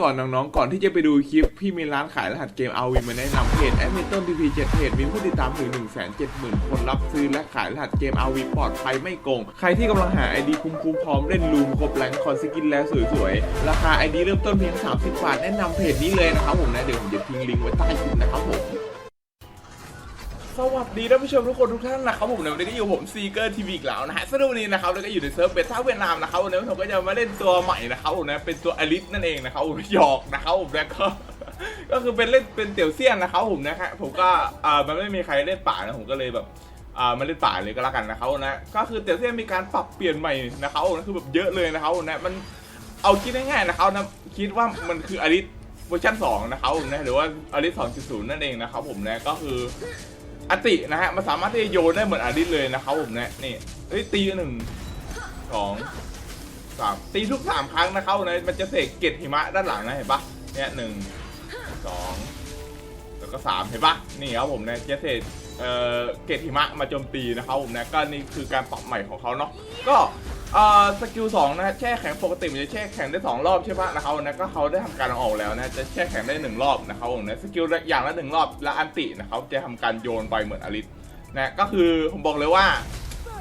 ก่อนน้องๆ ก่อนที่จะไปดูคลิป พี่มีร้านขายรหัสเกมเอาวิมาแนะนำเพจแอดมินต้นทีพีเจ็ดเพจมีผู้ติดตามถึง 1 7 0 0 0 0 คนรับซื้อและขายรหัสเกมเอาวิปลอดภัยไม่โกง ใครที่กำลังหาไอดีคุ้มๆพร้อมเล่นลูมครบแรงคอนสกินแล้วสวยๆ ราคาไอดีเริ่มต้นเพียง 30 บาท แนะนำเพจนี้เลยนะครับผมนะ เดี๋ยวผมจะทิ้งลิงก์ไว้ใต้คลิปนะครับผม สวัสดีท่านผู้ชมทุกคนทุกท่านนะครับผมในวันนี้ก็อยู่ผมซีเกอร์ทีวีอีกแล้วนะฮะสำหรับวันนี้นะครับแล้วก็อยู่ในเซิร์ฟเบต้าเวียดนามนะครับวันนี้ผมก็จะมาเล่นตัวใหม่นะครับผมนะเป็นตัวอลิสนั่นเองนะครับผมหยอกนะครับผมแล้วก็ก็คือเป็นเล่นเป็นเตี่ยวเซียนนะครับผมนะฮะผมก็อ่ามันไม่มีใครเล่นป่านะผมก็เลยแบบอ่ามาเล่นป่าเลยก็แล้วกันนะครับนะก็คือเตี่ยวเซียนมีการปรับเปลี่ยนใหม่นะครับนะคือแบบเยอะเลยนะครับนะมันเอาคิดง่ายๆนะครับนะคิดว่ามันคืออลิสเวอร์ชัน2นะครับผมนะหรือว่าอลิส2.0 นั่นเองนะครับผมนะก็คือ อตินะฮะมันสามารถที่จะโยนได้เหมือนอาริสเลยนะครับผมเนี่ยนี่เอ้ยตีหนึ่งสองสามตีทุกสามครั้งนะครับนะมันจะเสกเกล็ดหิมะด้านหลังนะเห็นปะเนี่ยหนึ่งสองแล้วก็สามเห็นปะนี่ครับผมเนี่ยจะเสกเอ่อเกตหิมะมาโจมตีนะครับผมนะก็นี่คือการปรับใหม่ของเขาเนาะก็ เอ่อสกิลสองนะแช่แข็งปกติมันจะแช่แข็งได้สองรอบใช่ปะนะครับนะก็เขาได้ทำการออกแล้วนะจะแช่แข็งได้หนึ่งรอบนะครับผมนะสกิลอย่างละหนึ่งรอบและอันตินะครับจะทำการโยนไปเหมือนอลิสนะก็คือผมบอกเลยว่า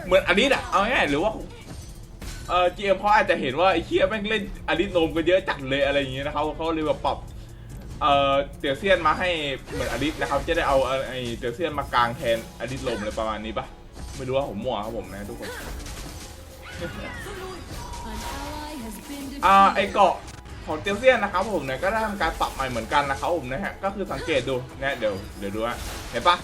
เหมือนอลิสอะเอาง่ายหรือว่าเออจีเอ็มเขาอาจจะเห็นว่าไอ้เคียแม่งเล่นอลิสโนมกันเยอะจัดเลยอะไรอย่างเงี้ยนะครับเขาเลยแบบปรับเอ่อเตียวเซียนมาให้เหมือนอลิสนะครับจะได้เอาไอ้เตียวเซียนมากลางแทนอลิสโลมอะไรประมาณนี้ปะไม่รู้ว่าผมมั่วครับผมนะทุกคน อ่าไอเกาะของเตียวเซียนนะครับผมเนี่ยก็ได้ทำการปรับใหม่เหมือนกันนะครับผมนะฮะก็คือสังเกตดูเนี่ยเดี๋ยวเดี๋ยวดูฮะเห็นปะ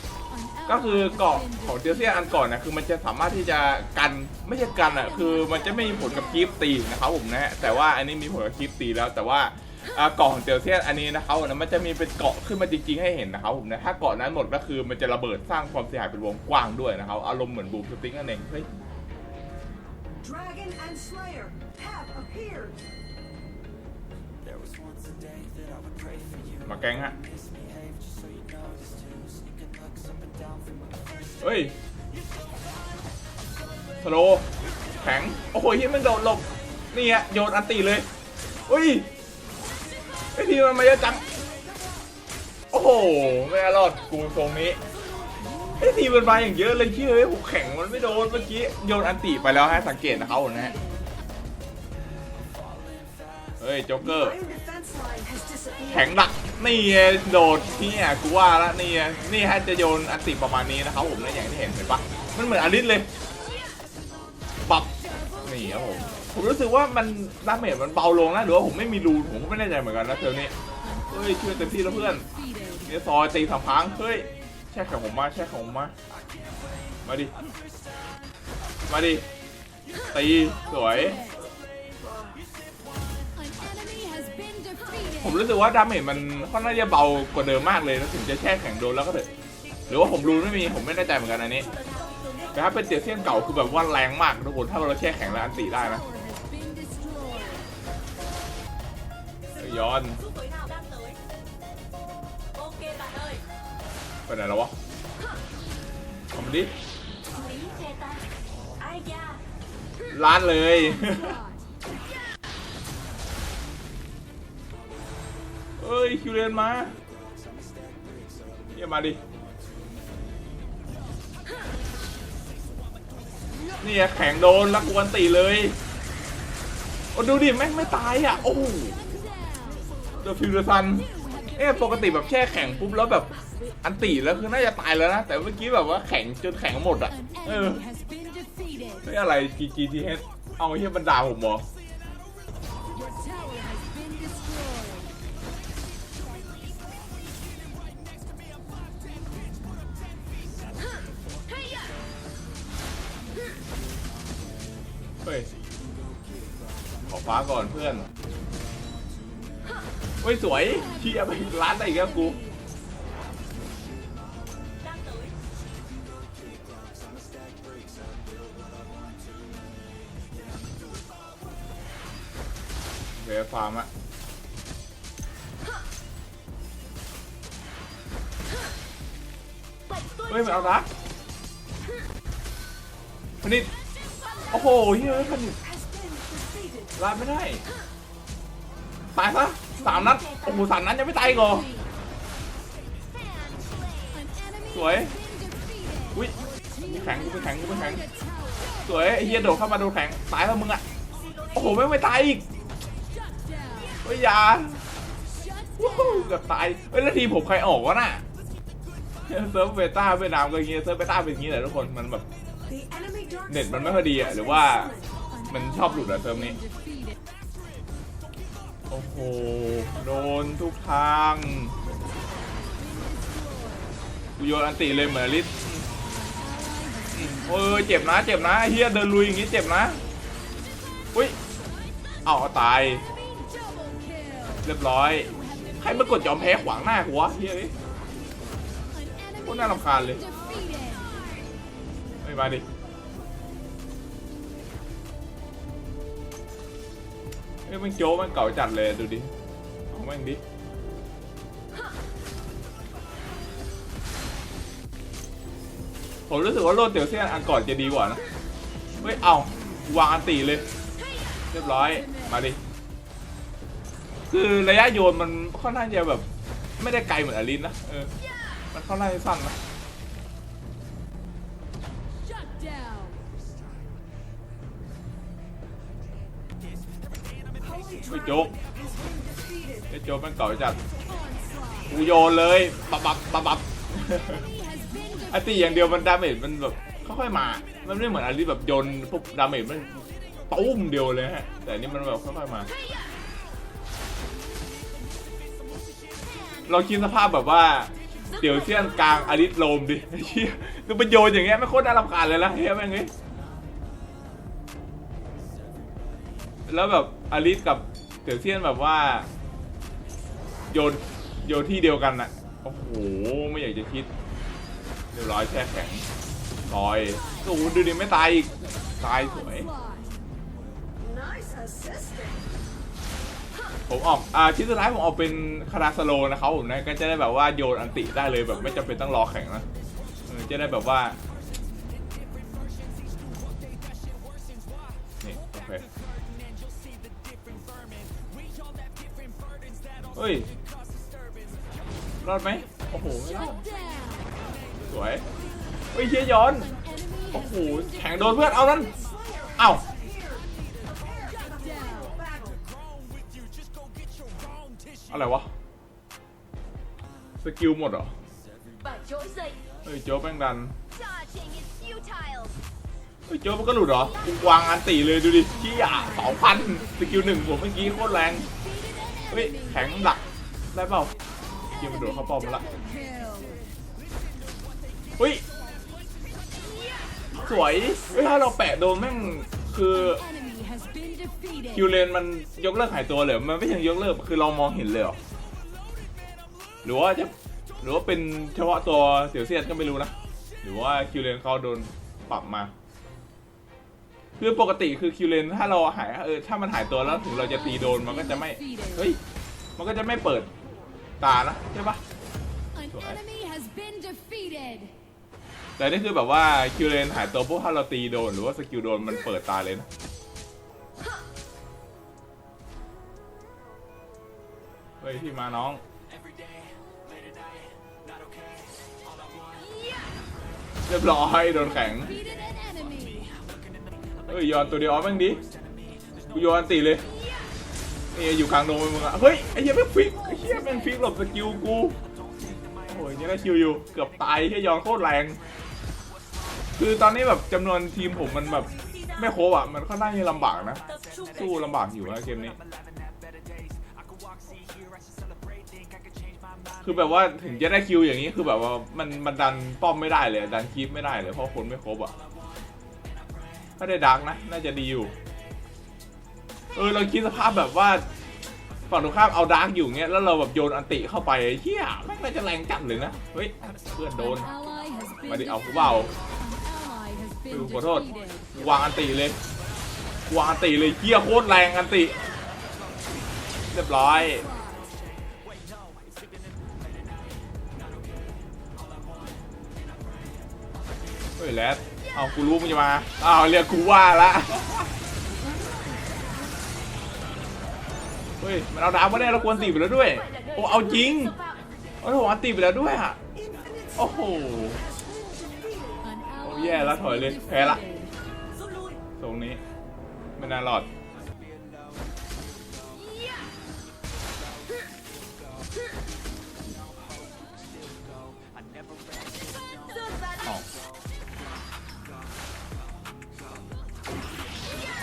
ก็คือเกาะของเตียวเซียนอันก่อนนะคือมันจะสามารถที่จะกันไม่ใช่กันอะคือมันจะไม่มีผลกับคลิปตีนะครับผมนะฮะแต่ว่าอันนี้มีผลกับคลิปตีแล้วแต่ว่าเกาะของเตียวเซียนอันนี้นะครับมนะมันจะมีเป็นเกาะขึ้นมาจริงๆให้เห็นนะครับผมนะถ้าเกาะนั้นหมดก็คือมันจะระเบิดสร้างความเสียหายเป็นวงกว้างด้วยนะครับอารมณ์เหมือนบูมสติ๊กนั่นเองเฮ้ย Dragon and Slayer have appeared. มาแกงฮะเฮ้ยสโลว์แข็ง โอ้โหเฮียมันโดดหลบ นี่ฮะ โยนอันตีเลยอุ้ยไอทีมันมาเยอะจัง โอ้โห ไม่น่ารอดกูตรงนี้ ไอทีมันมาอย่างเยอะเลยเชื่อเฮ้ยผมแข็งมันไม่โดนเมื่อกี้โยนอันตีไปแล้วให้สังเกตนะเขานะฮะเฮ้ยโจ๊กเกอร์แข็งหนักนี่โดดเนี่ยกูว่าล้วนี่นี่ฮะจะโยนอันติประมาณนี้นะครับผมนะอย่างที่เห็นเห็นปะมันเหมือนอลิสเลยปับนี่ครับผมผมรู้สึกว่ามันดาเมจมันเบาลงนะหรือว่าผมไม่มีรูนผมก็ไม่แน่ใจเหมือนกันนะเทอนี้เฮ้ยช่วยเต็มที่แล้วเพื่อนเนี่ยซอยตีสามครั้งเฮ้ย แช่แข็งผมมาแช่แข็งผมมามาดิมาดิตีสวย ผมรู้สึกว่าดาเมจมันค่อนข้างจะเบากว่าเดิมมากเลยแล้วถึงจะแช่แข็งโดนแล้วก็เถอะหรือว่าผมรู้ไม่มีผมไม่แน่ใจเหมือนกันอันนี้แต่ถ้าเป็นเตียเซียนเก่าคือแบบว่าแรงมากทุกคนถ้าเราแช่แข็งแล้วอันตีได้นะย้อน ไปไหนแล้ววะทำดิ quý che ta ai da ล้านเลย เอ้ย คิวเรนมาเยี่ยมมาดิ นี่อะแข็งโดนแล้วกวนตีเลยโอ้ดูดิ แม่งไม่ตายอะ โอ้เดอะฟิวเดอร์ซัน เอ๊ะปกติแบบแช่แข็งปุ๊บแล้วแบบ อันตีแล้วคือน่าจะตายแล้วนะ แต่เมื่อกี้แบบว่าแข็งจนแข็งหมดอะ เออไม่อะไร GGTH เอาเฮียบรรดาผมเหรอเฮ้ย ขอฟ้าก่อนเพื่อน เฮ้ย สวยเชียไปร้านได้อีกแล้วกู เวฟาร์มอะเฮ้ยมันเอาละมันนี่โอ้โหเฮ้ยมัน Has been defeated. ลาดไม่ได้ ตายซะสามนัด โอ้โหสามนัดยังไม่ตายกเหรอสวย อุ้ยแข็งกูไปแข็งกูไปแข็ง สวยเฮียโดดเข้ามาโดนแข็ง ตายแล้วมึงอะโอ้โห ไม่ไม่ตายอีก เฮ้ยยาวู้กือบตายเฮ้ยแล้วทีผมใครออกวะน่ะเซิร์ฟเบต้าเวียดนามก็อย่างเงี้ยเซิร์ฟเบต้าเป็นอย่างงี้แหละทุกคนมันแบบเน็ตมันไม่ค่อยดีอะหรือว่ามันชอบหลุดอะเซิร์ฟนี้โอ้โหโดนทุกทางกูโยนอันติเลยเหมือนลิสโอ้ยเจ็บนะเจ็บนะเฮียเดินลุยอย่างงี้เจ็บนะอุ้ยเอาตาย เรียบร้อยใครมากดยอมแพ้ขวางหน้ากูวเฮียเอ้ยโคตรน่ารำคาญเลยไม่มาดิเอ้ยมันโจ้มันเก่าจัดเลยดูดิเอาแม่งดิผมรู้สึกว่าโลดเตียวเซียนอันก่อนจะดีกว่านะ เฮ้ย เอาวางอันตีเลย เรียบร้อย มาดิ คือระยะโยนมันค่อนข้างจะแบบ ไม่ได้ไกลเหมือนอลินนะเออมันค่อนข้างจะสั้นนะ Holy Ôi, chốt. Dragon has been defeated. ไอ้โจมันเก่าจัดกูโยนเลยปับปับปับปับอันตีอย่างเดียวมันดาเมจมันแบบค่อยๆมา มันไม่เหมือนอันที่แบบโยนปุ๊บดาเมจมันตุ้มเดียวเลยฮะ แต่อันนี่มันแบบค่อยๆมา เราคิดสภาพแบบว่าเดี๋ยวเสี้ยนกลางอาริสโลมดิไอ้เหี้ยคือมันโยนอย่างเงี้ยไม่โคตรน่ารำคาญเลยนะเฮียแม่งเอ้ยแล้วแบบอาริสกับเดี๋ยวเสี้ยนแบบว่า โยนโยนที่เดียวกันอะโอ้โหไม่อยากจะคิดเรียบร้อยแช่แข็งลอยโอ้โหดูดิไม่ตายอีกตายสวย Nice. ผมออกอ่าชิ้นสุดท้ายผมออกเป็นคาราสโลนะครับผมนะก็จะได้แบบว่าโยนอันติได้เลยแบบไม่จำเป็นต้องรอแข่งนะเออจะได้แบบว่านี่โอเคเฮ้ยรอดไหมโอ้โหไม่รอดสวยเฮ้ยเชียย้อนโอ้โหแข่งโดนเพื่อนเอานั่นเอ้า อะไรวะ สกิลหมดเหรอ เฮ้ยโจ๊กแม่งดัน เฮ้ยโจ๊มันก็หลุดเหรอกูวางอันตีเลยดูดิเชี่ยสองพันสกิลหนึ่งผมเมื่อกี้โคตรแรง เฮ้ยแข็งหลักได้เปล่าเกมมันโดดเข้าป้อมละเฮ้ย สวย เฮ้ยถ้าเราแปะโดนแม่งคือ คิวเลนมันยกเลิกหายตัวเลยมันไม่ใช่ยกเลิกคือเรามองเห็นเลยเหรอหรือว่าจะหรือว่าเป็นเฉพาะตัวเสี่ยวเซียนก็ไม่รู้นะหรือว่าคิวเลนเขาโดนปรับมาคือปกติคือคิวเลนถ้าเราหายเออถ้ามันหายตัวแล้วถึงเราจะตีโดนมันก็จะไม่เฮ้ยมันก็จะไม่เปิดตานะใช่ปะ An enemy has been defeated. แต่นี่คือแบบว่าคิวเลนหายตัวปุ๊บถ้าเราตีโดนหรือว่าสกิลโดนมันเปิดตาเลยนะ เฮ้ยพี่มาน้องเรียบร้อยโดนแข็งเฮ้ยย้อนตัวเดียวอ๋อแม่งดิกูยอนตีเลยนี่อยู่กลางโดมมึงอะเฮ้ยไอ้เหี้ยแม่งฟิกไอ้เหี้ยแม่งฟิกหลบสกิลกูโอ้ยยังได้คิวอยู่เกือบตายแค่ย้อนโคตรแรง คือตอนนี้แบบจำนวนทีมผมมันแบบไม่โคบอะมันค่อนข้างจะลำบากนะสู้ลำบากอยู่นะเกมนี้ คือแบบว่าถึงจะได้คิวอย่างนี้คือแบบว่ามันมันดันป้อมไม่ได้เลย ดันคีปไม่ได้เลยเพราะคนไม่ครบอะถ้าได้ดักนะ น่าจะดีอยู่ เออเราคิดสภาพแบบว่าฝั่งตรงข้ามเอาดาร์กอยู่เงี้ยแล้วเราแบบโยนอันติเข้าไปเฮียแม่น่าจะแรงจัดเลยนะเฮ้ยเพื่อนโดนมาดิเอากูเปล่า An ally has เอขอโทษวางอันติเลยวางอันติเลยเฮียโคตรแรงอันติ เรียบร้อย ฮ้ยแรดเอากูรู้มึงจะมาเอาเรียกกูว่าละเฮ้ยมันเอาดาวมาได้เราควรตีไปแล้วด้วย โอ้เอาจริงโอ้โหอันตีไปแล้วด้วยอะโอ้โหโอ้แย่แล้วถอยเลยแพ้ละตรงนี้ไม่น่ารอด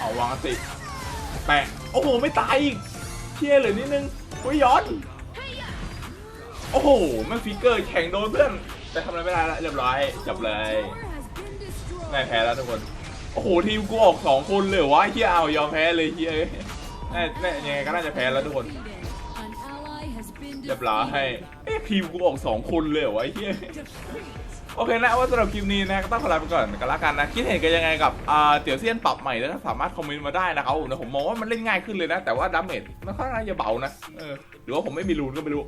เอาวางอันติแปะโอ้โห ไม่ตายอีกเชี่ยเลยนิดนึงโอ้ยย้อน โอ้โหแม่ฟิกเกอร์แข่งโดนเพื่อน แต่ทำอะไรไม่ได้ละเรียบร้อยจบเลย Tower has been destroyed. แม่แพ้แล้วทุกคน โอ้โห ทีมกูออกสองคนเลยเหรอวะเฮียเอายอมแพ้เลยเฮียเอ้ยแน่แน่ยังไงก็น่าจะแพ้แล้วทุกคนเรียบร้อยเอ๊ะทีมกูออกสองคนเลยวะเฮีย โอเคนะว่าสำหรับคลิปนี้นะก็ต้องขอลาไปก่อนกันละกันนะคิดเห็นกันยังไงกับอ่าเตี๋ยวเซียนปรับใหม่แล้วสามารถคอมเมนต์มาได้นะครับผมนะผมมองว่ามันเล่นง่ายขึ้นเลยนะ แต่ว่าดาเมจมันค่อนข้างจะเบานะเออหรือว่าผมไม่มีรูนก็ไม่รู้